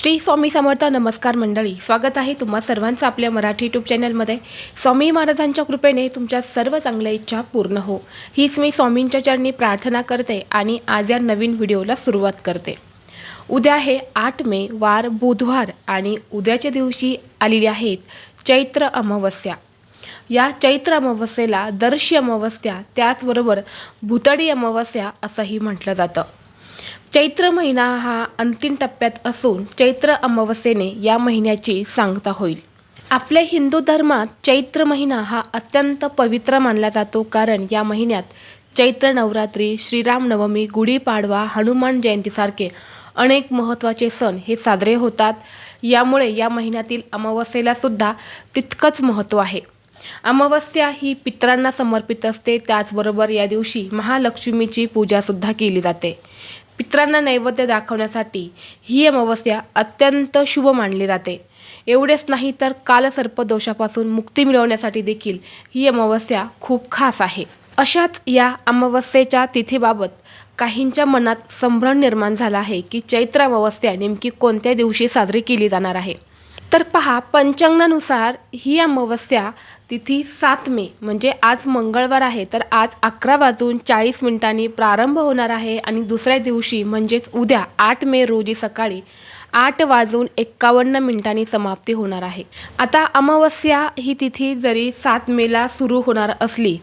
श्री स्वामी समर्थ नमस्कार मंडळी स्वागत आहे तुम्हा सर्वांचं आपल्या मराठी यूट्यूब चॅनलमध्ये स्वामी महाराजांच्या कृपेने तुमच्या सर्व चांगल्या इच्छा पूर्ण हो. हीच मी स्वामींच्या चरणी प्रार्थना करते आणि आज या नवीन व्हिडिओला सुरुवात करते. उद्या हे आठ मे वार बुधवार आणि उद्याच्या दिवशी आलेली आहेत चैत्र अमावस्या. या चैत्र अमावस्येला दर्शी अमावस्या त्याचबरोबर भुतडी अमावस्या असंही म्हटलं जातं. चैत्र महिना हा अंतिम टप्प्यात असून चैत्र अमावस्येने या महिन्याची सांगता होईल. आपल्या हिंदू धर्मात चैत्र महिना हा अत्यंत पवित्र मानला जातो कारण या महिन्यात चैत्र नवरात्री श्रीरामनवमी गुढीपाडवा हनुमान जयंतीसारखे अनेक महत्त्वाचे सण हे साजरे होतात. यामुळे या महिन्यातील अमावस्येला सुद्धा तितकंच महत्त्व आहे. अमावस्या ही पितरांना समर्पित असते. त्याचबरोबर या दिवशी महालक्ष्मीची पूजासुद्धा केली जाते. पित्रांना नैवेद्य दाखवण्यासाठी ही अमावस्या अत्यंत शुभ मानली जाते. एवढेच नाही तर कालसर्प दोषापासून मुक्ती मिळवण्यासाठी देखील ही अमावस्या खूप खास आहे. अशाच या अमावस्येच्या तिथीबाबत काहींच्या मनात संभ्रम निर्माण झाला आहे की चैत्र अमावस्या नेमकी कोणत्या दिवशी साजरी केली जाणार आहे? तर पहा पंचांगानुसार ही अमावस्या तिथी सात मे म्हणजे आज मंगळवार आहे. तर आज अकरा वाजून चाळीस मिनिटांनी प्रारंभ होणार आहे आणि दुसऱ्या दिवशी म्हणजेच उद्या आठ मे रोजी सकाळी आठ वाजून एक्कावन्न मिनिटांनी समाप्ती होणार आहे. आता अमावस्या ही तिथी जरी सात मेला सुरू होणार असली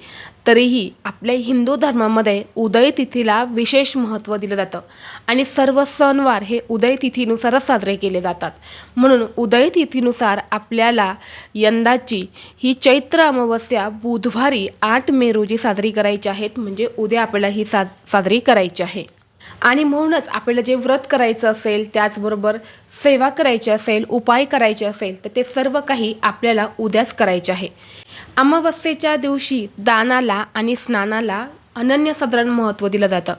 तरीही आपल्या हिंदू धर्मामध्ये उदय तिथीला विशेष महत्त्व दिलं जातं. आणि सर्व सणवार हे उदय तिथीनुसारच साजरे केले जातात. म्हणून उदय तिथीनुसार आपल्याला यंदाची ही चैत्र अमावस्या बुधवारी आठ मे रोजी साजरी करायची आहेत म्हणजे उद्या आपल्याला ही सा साजरी करायची आहे. आणि म्हणूनच आपल्याला जे व्रत करायचं असेल त्याचबरोबर सेवा करायची असेल उपाय करायचे असेल तर ते सर्व काही आपल्याला उद्याच करायचे आहे. अमावस्येच्या दिवशी दानाला आणि स्नानाला अनन्यसाधारण महत्त्व दिलं जातं.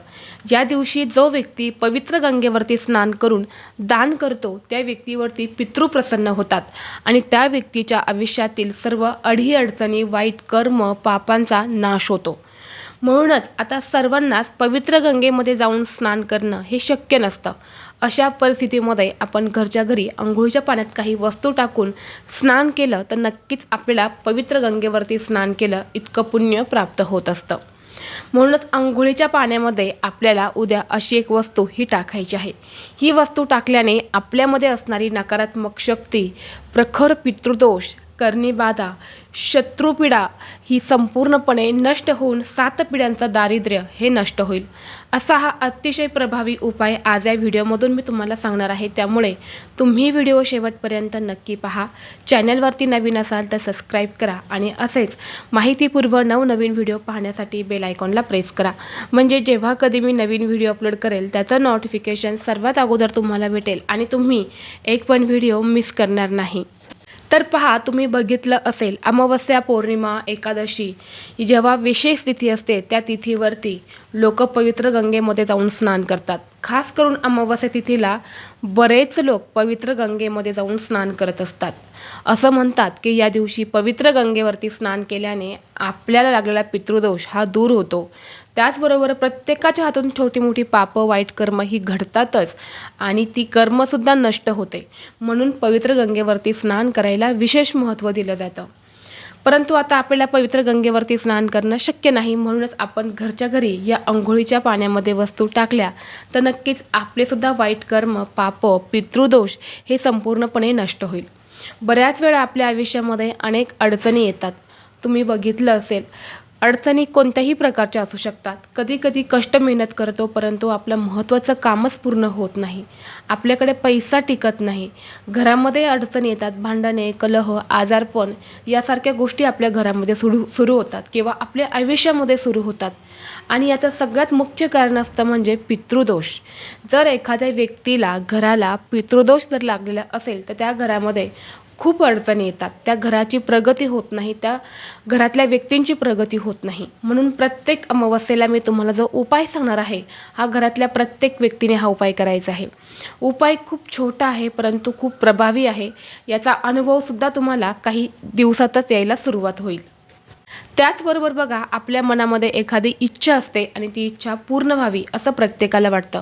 ज्या दिवशी जो व्यक्ती पवित्र गंगेवरती स्नान करून दान करतो त्या व्यक्तीवरती पितृ प्रसन्न होतात आणि त्या व्यक्तीच्या आयुष्यातील सर्व अडीअडचणी वाईट कर्म पापांचा नाश होतो. म्हणूनच आता सर्वांनाच पवित्र गंगेमध्ये जाऊन स्नान करणं हे शक्य नसतं. अशा परिस्थितीमध्ये आपण घरच्या घरी आंघोळीच्या पाण्यात काही वस्तू टाकून स्नान केलं तर नक्कीच आपल्याला पवित्र गंगेवरती स्नान केलं इतकं पुण्य प्राप्त होत असतं. म्हणूनच आंघोळीच्या पाण्यामध्ये आपल्याला उद्या अशी एक वस्तू ही टाकायची आहे. ही वस्तू टाकल्याने आपल्यामध्ये असणारी नकारात्मक शक्ती प्रखर पितृदोष कर्णीबाधा शत्रुपिडा ही संपूर्णपणे नष्ट होऊन सात पिढ्यांचं दारिद्र्य हे नष्ट होईल. असा हा अतिशय प्रभावी उपाय आज या व्हिडिओमधून मी तुम्हाला सांगणार आहे. त्यामुळे तुम्ही व्हिडिओ शेवटपर्यंत नक्की पहा. चॅनलवरती नवीन असाल तर सबस्क्राईब करा आणि असेच माहितीपूर्व नवनवीन व्हिडिओ पाहण्यासाठी बेल आयकॉनला प्रेस करा. म्हणजे जेव्हा कधी मी नवीन व्हिडिओ अपलोड करेल त्याचं नोटिफिकेशन सर्वात अगोदर तुम्हाला भेटेल आणि तुम्ही एक पण व्हिडिओ मिस करणार नाही. तर पहा तुम्ही बघितलं असेल अमावस्या पौर्णिमा एकादशी ही जेव्हा विशेष तिथी असते त्या तिथीवरती लोक पवित्र गंगेमध्ये जाऊन स्नान करतात. खास करून अमावस्या तिथीला बरेच लोक पवित्र गंगेमध्ये जाऊन स्नान करत असतात. असं म्हणतात की या दिवशी पवित्र गंगेवरती स्नान केल्याने आपल्याला लागलेला पितृदोष हा दूर होतो. त्याचबरोबर प्रत्येकाच्या हातून छोटी मोठी पापं वाईट कर्म ही घडतातच आणि ती कर्मसुद्धा नष्ट होते. म्हणून पवित्र गंगेवरती स्नान करायला विशेष महत्त्व दिलं जातं. परंतु आता आपल्याला पवित्र गंगेवरती स्नान करणं शक्य नाही. म्हणूनच आपण घरच्या घरी या अंघोळीच्या पाण्यामध्ये वस्तू टाकल्या तर नक्कीच आपलेसुद्धा वाईट कर्म पाप पितृदोष हे संपूर्णपणे नष्ट होईल. बऱ्याच वेळा आपल्या आयुष्यामध्ये अनेक अडचणी येतात. तुम्ही बघितलं असेल. अडचणी कोणत्याही प्रकारच्या असू शकतात. कधी कधी कष्ट मेहनत करतो परंतु आपलं महत्त्वाचं कामच पूर्ण होत नाही. आपल्याकडे पैसा टिकत नाही. घरामध्ये अडचणी येतात भांडणे कलह आजारपण यासारख्या गोष्टी आपल्या घरामध्ये सुरू सुरू होतात किंवा आपल्या आयुष्यामध्ये सुरू होतात. आणि याचं सगळ्यात मुख्य कारण असतं म्हणजे पितृदोष. जर एखाद्या व्यक्तीला घराला पितृदोष जर लागलेला असेल तर त्या घरामध्ये खूप अडचणी येतात. त्या घराची प्रगती होत नाही त्या घरातल्या व्यक्तींची प्रगती होत नाही. म्हणून प्रत्येक अमावस्येला मी तुम्हाला जो उपाय सांगणार आहे हा घरातल्या प्रत्येक व्यक्तीने हा उपाय करायचा आहे. उपाय खूप छोटा आहे परंतु खूप प्रभावी आहे. याचा अनुभवसुद्धा तुम्हाला काही दिवसातच यायला सुरुवात होईल. त्याचबरोबर बघा आपल्या मनामध्ये एखादी इच्छा असते आणि ती इच्छा पूर्ण व्हावी असं प्रत्येकाला वाटतं.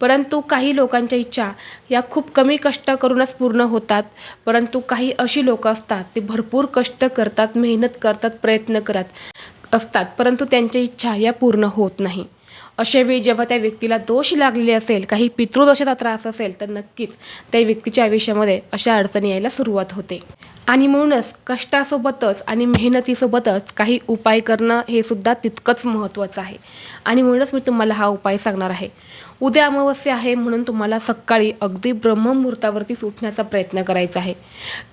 परंतु काही लोकांच्या इच्छा या खूप कमी कष्ट करूनच पूर्ण होतात. परंतु काही अशी लोकं असतात ते भरपूर कष्ट करतात मेहनत करतात प्रयत्न करत असतात. परंतु त्यांच्या इच्छा या पूर्ण होत नाही. अशावेळी जेव्हा त्या व्यक्तीला दोष लागलेले असेल काही पितृदोषाचा त्रास असेल तर नक्कीच त्या व्यक्तीच्या आयुष्यामध्ये अशा अडचणी यायला सुरुवात होते. आणि म्हणूनच कष्टासोबतच आणि मेहनतीसोबतच काही उपाय करणं हे सुद्धा तितकंच महत्त्वाचं आहे. आणि म्हणूनच मी तुम्हाला हा उपाय सांगणार आहे. उद्या अमावस्या आहे म्हणून तुम्हाला सकाळी अगदी ब्रह्ममुहूर्तावरतीच उठण्याचा प्रयत्न करायचा आहे.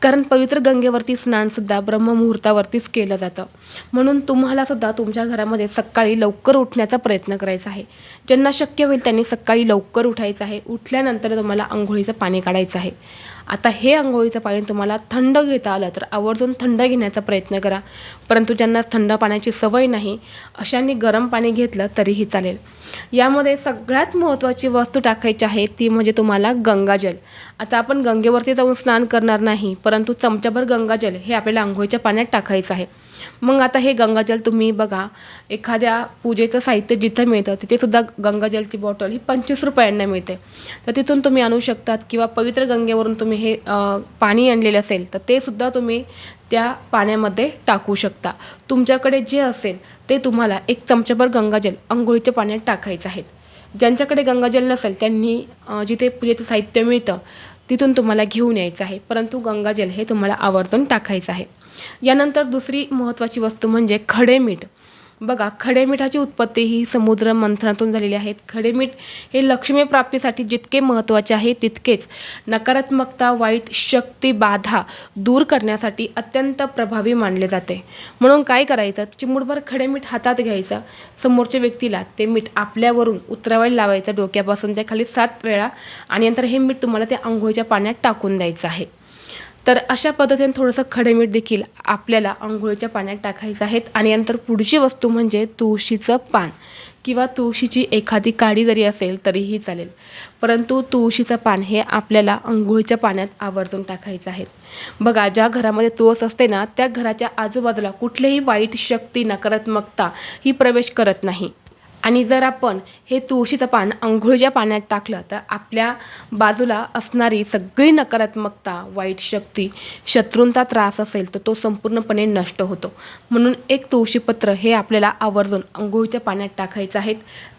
कारण पवित्र गंगेवरती स्नानसुद्धा ब्रह्ममुहूर्तावरतीच केलं जातं. म्हणून तुम्हाला सुद्धा तुमच्या घरामध्ये सकाळी लवकर उठण्याचा प्रयत्न करायचा आहे. ज्यांना शक्य होईल त्यांनी सकाळी लवकर उठायचं आहे. उठल्यानंतर तुम्हाला आंघोळीचं पाणी काढायचं आहे. आता हे आंघोळीचं पाणी तुम्हाला थंड घेता आलं तर आवर्जून थंड घेण्याचा प्रयत्न करा. परंतु ज्यांना थंड पाण्याची सवय नाही अशांनी गरम पाणी घेतलं तरीही चालेल. यामध्ये सगळ्यात महत्त्वाची वस्तू टाकायची आहे ती म्हणजे तुम्हाला गंगाजल आता आपण गंगेवरती जाऊन स्नान करणार नाही परंतु चमच्याभर गंगाजल हे आपल्याला आंघोळीच्या पाण्यात टाकायचं आहे. मग आता हे गंगाजल तुम्ही बघा एखाद्या पूजेचं साहित्य जिथं मिळतं तिथेसुद्धा गंगाजलची बॉटल ही पंचवीस रुपयांना मिळते. तर तिथून तुम्ही आणू शकतात किंवा पवित्र गंगेवरून तुम्ही हे पाणी आणलेलं असेल तर ते सुद्धा तुम्ही त्या पाण्यामध्ये टाकू शकता. तुमच्याकडे जे असेल ते तुम्हाला एक चमचाभर गंगाजल अंघोळीच्या पाण्यात टाकायचं आहे. ज्यांच्याकडे गंगाजल नसेल त्यांनी जिथे पूजेचं साहित्य मिळतं तिथून तुम्हाला घेऊन यायचं आहे. परंतु गंगाजल हे तुम्हाला आवर्जून टाकायचं आहे. यानंतर दुसरी महत्त्वाची वस्तू म्हणजे खडे मीठ. बघा खडे मिठाची उत्पत्ती ही समुद्र मंथनातून झालेली आहे. खडे मीठ हे लक्ष्मी प्राप्तीसाठी जितके महत्त्वाचे आहे तितकेच नकारात्मकता वाईट शक्ती बाधा दूर करण्यासाठी अत्यंत प्रभावी मानले जाते. म्हणून काय करायचं? चिमूटभर खडे मीठ हातात घ्यायचं. समोरच्या व्यक्तीला ते मीठ आपल्यावरून उतरावायला लावायचं डोक्यापासून. त्या खाली सात वेळा आणि नंतर हे मीठ तुम्हाला ते आंघोळीच्या पाण्यात टाकून द्यायचं आहे. तर अशा पद्धतीने थोडंसं खडेमीठ देखील आपल्याला आंघोळीच्या पाण्यात टाकायचं आहेत आणि नंतर पुढची वस्तू म्हणजे तुळशीचं पान. किंवा तुळशीची एखादी काडी जरी असेल तरीही चालेल. परंतु तुळशीचं पान हे आपल्याला आंघोळीच्या पाण्यात आवर्जून टाकायचं आहे. बघा ज्या घरामध्ये तुळस असते ना त्या घराच्या आजूबाजूला कुठलीही वाईट शक्ती नकारात्मकता ही प्रवेश करत नाही. आणि जर आपण हे तुळशीचं पान अंघोळीच्या पाण्यात टाकलं तर आपल्या बाजूला असणारी सगळी नकारात्मकता वाईट शक्ती शत्रूंचा त्रास असेल तर तो संपूर्णपणे नष्ट होतो. म्हणून एक तुळशीपत्र हे आपल्याला आवर्जून अंघोळीच्या पाण्यात टाकायचं आहे.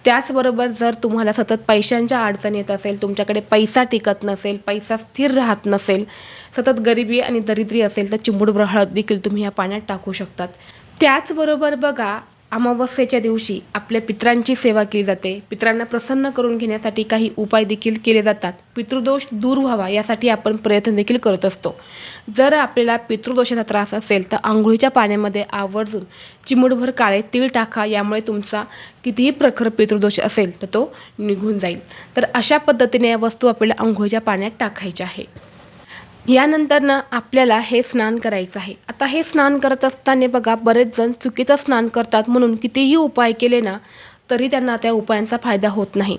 त्याचबरोबर जर तुम्हाला सतत पैशांच्या अडचण येत असेल तुमच्याकडे पैसा टिकत नसेल पैसा स्थिर राहत नसेल सतत गरिबी आणि दरिद्री असेल तर चिंबूड हळद देखील तुम्ही या पाण्यात टाकू शकतात. त्याचबरोबर बघा अमावस्येच्या दिवशी आपल्या पित्रांची सेवा केली जाते. पित्रांना प्रसन्न करून घेण्यासाठी काही उपाय देखील केले जातात. पितृदोष दूर व्हावा यासाठी आपण प्रयत्न देखील करत असतो. जर आपल्याला पितृदोषाचा त्रास असेल तर आंघोळीच्या पाण्यामध्ये आवर्जून चिमूटभर काळे तीळ टाका. यामुळे तुमचा कितीही प्रखर पितृदोष असेल तर तो निघून जाईल. तर अशा पद्धतीने या वस्तू आपल्याला आंघोळीच्या पाण्यात टाकायच्या आहे यानंतर ना आपल्याला हे स्नान करायचं आहे. आता हे स्नान करत असताना बघा बरेच जण चुकीचं स्नान करतात म्हणून कितीही उपाय केले ना तरी त्यांना त्या उपायांचा फायदा होत नाही.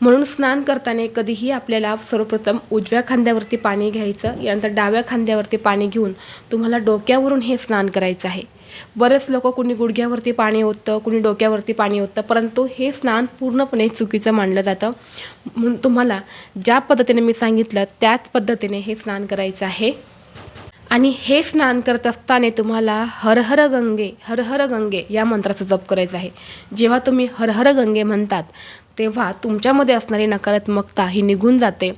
म्हणून स्नान करताना कधीही आपल्याला सर्वप्रथम उजव्या खांद्यावरती पाणी घ्यायचं यानंतर डाव्या खांद्यावरती पाणी घेऊन तुम्हाला डोक्यावरून हे स्नान करायचं आहे. बरेच लोक कुणी गुडघ्यावरती पाणी ओततं कुणी डोक्यावरती पाणी ओततं परंतु हे स्नान पूर्णपणे चुकीचं मानलं जातं. म्हणून तुम्हाला ज्या पद्धतीने मी सांगितलं त्याच पद्धतीने हे स्नान करायचं आहे. आणि हे स्नान करत असताना तुम्हाला हर हर गंगे हर हर गंगे या मंत्राचा जप करायचा आहे. जेव्हा तुम्ही हर हर गंगे म्हणतात तेव्हा तुमच्यामध्ये असणारी नकारात्मकता ही निघून जाते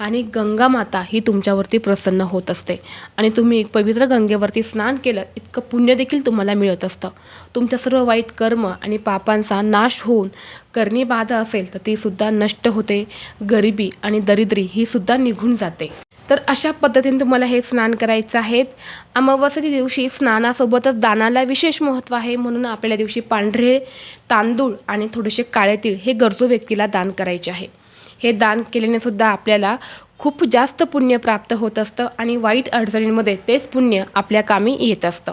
आणि गंगा माता ही तुमच्यावरती प्रसन्न होत असते. आणि तुम्ही एक पवित्र गंगेवरती स्नान केलं इतकं पुण्य देखील तुम्हाला मिळत असतं. तुमच्या सर्व वाईट कर्म आणि पापांचा नाश होऊन करणी बाधा असेल तर ती सुद्धा नष्ट होते. गरिबी आणि दरिद्री ही सुद्धा निघून जाते. तर अशा पद्धतीने तुम्हाला हे स्नान करायचं आहे. अमावस्याच्या दिवशी स्नानासोबतच दानाला विशेष महत्त्व आहे. म्हणून आपल्या दिवशी पांढरे तांदूळ आणि थोडेसे काळे तीळ हे गरजू व्यक्तीला दान करायचे आहे. हे दान केल्याने सुद्धा आपल्याला खूप जास्त पुण्य प्राप्त होत असतं आणि वाईट अडचणींमध्ये तेच पुण्य आपल्या कामी येत असतं.